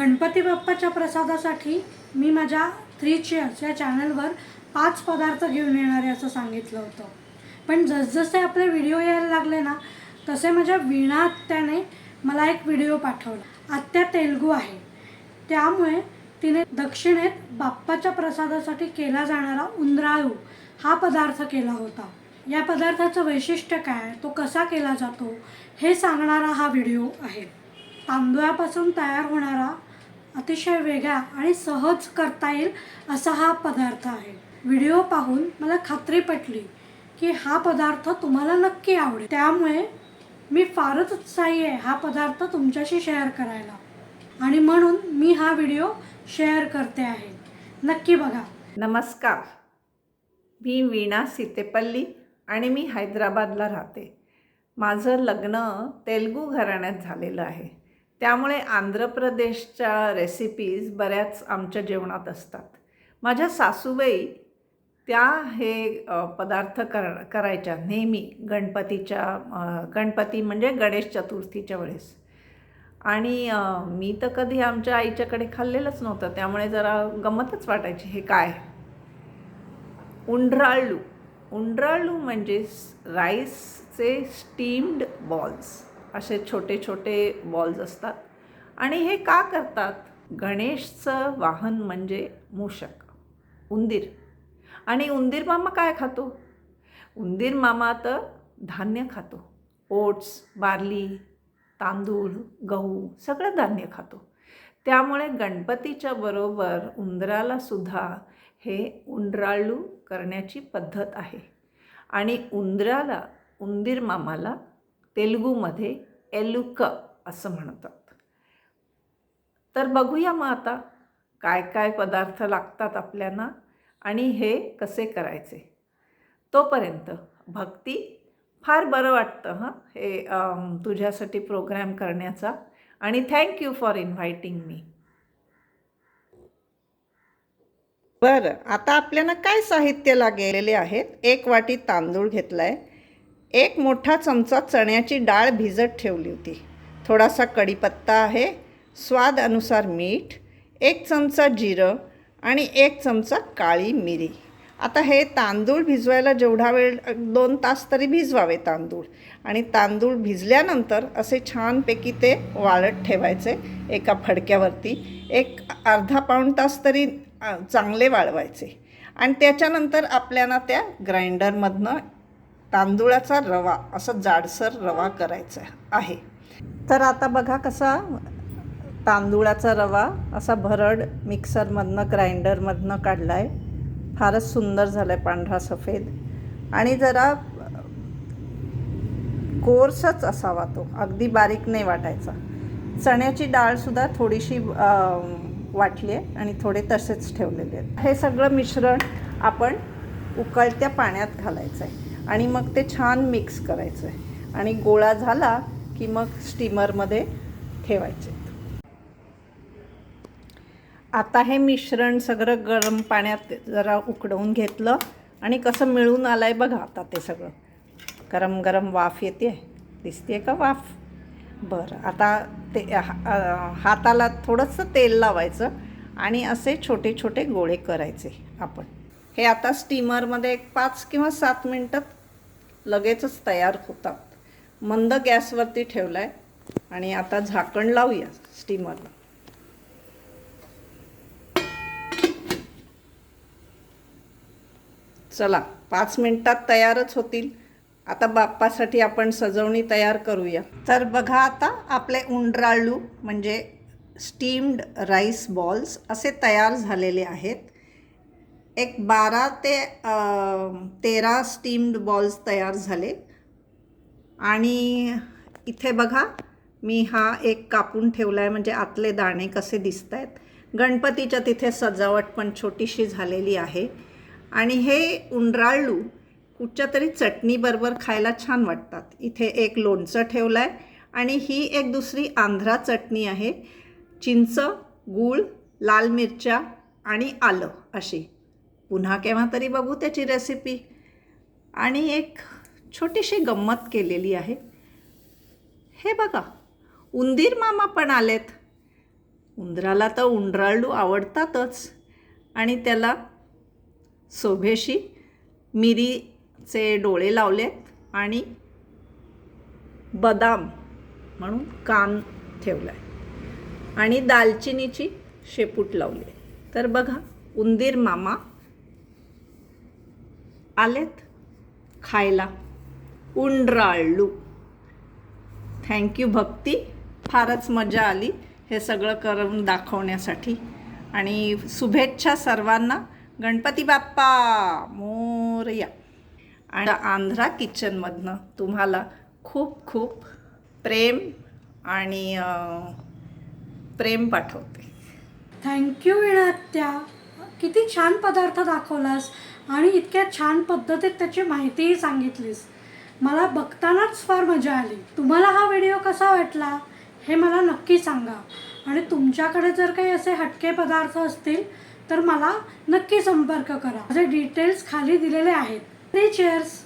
गणपती बाप्पाच्या प्रसादासाठी मी माझ्या three chairs या चॅनलवर पाच पदार्थ घेऊन येणार आहे असं सांगितलं होतं. पण जसजसे आपले व्हिडिओ यायला लागले ना तसे माझ्या वीणा आत्याने मला एक व्हिडिओ पाठवला. आत्या तेलगू आहे. त्यामुळे तिने दक्षिणेत बाप्पाच्या प्रसादासाठी केला जाणारा उंदराळू हा पदार्थ केला होता. या पदार्थाचं वैशिष्ट्य काय तो कसा केला जातो? हे सांगणारा हा व्हिडिओ आहे. तांदूळापासून तयार होणारा अतिशय वेगळा आणि सहज करता येईल असा हा पदार्थ आहे. व्हिडिओ पाहून मला खात्री पटली की हा पदार्थ तुम्हाला नक्की आवडेल. त्यामुळे मी फारच उत्साही आहे हा पदार्थ तुमच्याशी शेअर करायला. आणि म्हणून मी हा व्हिडिओ शेअर करते आहे. नक्की बघा. नमस्कार. मी वीणा सीतेपल्ली आणि मी हैदराबादला राहते. माझं लग्न तेलगू घराण्यात झालेलं आहे. त्यामुळे आंध्र प्रदेशच्या रेसिपीज बऱ्याच आमच्या जेवणात असतात. माझ्या सासूबाई त्या हे पदार्थ कर करायच्या नेहमी गणपतीच्या गणपती म्हणजे गणेश चतुर्थीच्या वेळेस. आणि मी तर कधी आमच्या आईच्याकडे खाल्लेलंच नव्हतं. त्यामुळे जरा गमतच वाटायची हे काय? उंड्राळू. उंड्राळू म्हणजे राईसचे स्टीम्ड बॉल्स असे छोटे छोटे बॉल्स असतात. आणि हे का करतात? गणेशचं वाहन म्हणजे मूषक उंदीर. आणि उंदीर मामा काय खातो? उंदीर मामा तर धान्य खातो. ओट्स बार्ली तांदूळ गहू सगळं धान्य खातो. त्यामुळे गणपतीच्या बरोबर उंदराला सुद्धा हे उंदराळू करण्याची पद्धत आहे. आणि उंदराला उंदीर मामाला तेलुगूमध्ये एलुक असं म्हणतात. तर बघूया मग आता काय काय पदार्थ लागतात आपल्याला आणि हे कसे करायचे. तोपर्यंत भक्ती फार बरं वाटतं हां. हे तुझ्यासाठी प्रोग्रॅम करण्याचा. आणि थँक्यू फॉर इन्व्हायटिंग मी बरं आता आपल्याला काय साहित्य लागलेले आहेत? एक वाटी तांदूळ घेतला आहे एक मोठा चमचा चण्याची डाळ भिजत ठेवली होती. थोडासा कढीपत्ता आहे स्वाद अनुसार मीठ एक चमचा जिरं आणि एक चमचा काळी मिरी. आता हे तांदूळ भिजवायला जेवढा वेळ दोन तास तरी भिजवावे तांदूळ. आणि तांदूळ भिजल्यानंतर असे छानपैकी ते वाळत ठेवायचे एका फडक्यावरती. एक अर्धा पाऊण तास तरी चांगले वाळवायचे. आणि त्याच्यानंतर आपल्याला त्या ग्राइंडरमधनं तांदुळाचा रवा असं जाडसर रवा करायचा आहे. तर आता बघा कसा तांदुळाचा रवा असा भरड मिक्सरमधनं ग्राइंडरमधनं काढला आहे फारच सुंदर झाला आहे पांढरा सफेद. आणि जरा कोर्सच असावा तो अगदी बारीक नाही वाटायचा. चण्याची डाळसुद्धा थोडीशी वाटली आहे आणि थोडे तसेच ठेवलेले आहेत. हे सगळं मिश्रण आपण उकळत्या पाण्यात घालायचं आहे आणि मग ते छान मिक्स करायचं आहे आणि गोळा झाला की मग स्टीमरमध्ये ठेवायचे. आता हे मिश्रण सगळं गरम पाण्यात जरा उकडवून घेतलं आणि कसं मिळून आलं आहे बघा आता ते सगळं. गरम गरम वाफ येते दिसते का वाफ? बरं आता ते हा- हाताला थोडंसं तेल लावायचं आणि असे छोटे छोटे गोळे करायचे आपण. हे आता स्टीमरमध्ये एक पाच किंवा सात मिनटात लगेचच तयार होतात. मंद गॅसवरती ठेवला आहे आणि आता झाकण लावूया स्टीमरला. चला पाच मिनिटात तयारच होतील. आता बाप्पासाठी आपण सजवणी तयार करूया. तर बघा आता आपले उंडराळू म्हणजे स्टीम्ड राईस बॉल्स असे तयार झालेले आहेत. एक बारा ते तेरा स्टीम्ड बॉल्स तयार झाले. आणि इथे बघा मी हा एक कापून ठेवला आहे म्हणजे आतले दाणे कसे दिसत आहेत गणपतीच्या तिथे सजावट पण छोटीशी झालेली आहे. आणि हे उंडराळू कुठच्या तरी चटणीबरोबर खायला छान वाटतात. इथे एक लोणचं ठेवलं आहे आणि ही एक दुसरी आंध्रा चटणी आहे. चिंच गूळ लाल मिरच्या आणि आलं अशी. पुन्हा केव्हा तरी बघू त्याची रेसिपी आणि एक छोटीशी गंमत केलेली आहे. हे बघा उंदीर मामा पण आलेत. उंदराला तर उंडराळू आवडतातच. आणि त्याला शोभेशी मिरीचे डोळे लावलेत आणि बदाम म्हणून कान ठेवला आहे आणि दालचिनीची शेपूट लावली तर बघा उंदीर मामा आलेत खायला. उंडराळू थँक्यू भक्ती. फारच मजा आली हे सगळं करून दाखवण्यासाठी. आणि शुभेच्छा सर्वांना. गणपती बाप्पा मोरया. आणि आंध्रा किचनमधनं तुम्हाला खूप खूप प्रेम आणि प्रेम पाठवते. थँक्यू विणात्या किती छान पदार्थ दाखवलास आणि इतक्या छान पद्धतीत त्याची माहितीही सांगितलीस. मला बघतानाच फार मजा आली. तुम्हाला हा व्हिडिओ कसा वाटला हे मला नक्की सांगा. आणि तुमच्याकडे जर काही असे हटके पदार्थ असतील तर मला नक्की संपर्क करा. माझे डिटेल्स खाली दिलेले आहेत. Three chairs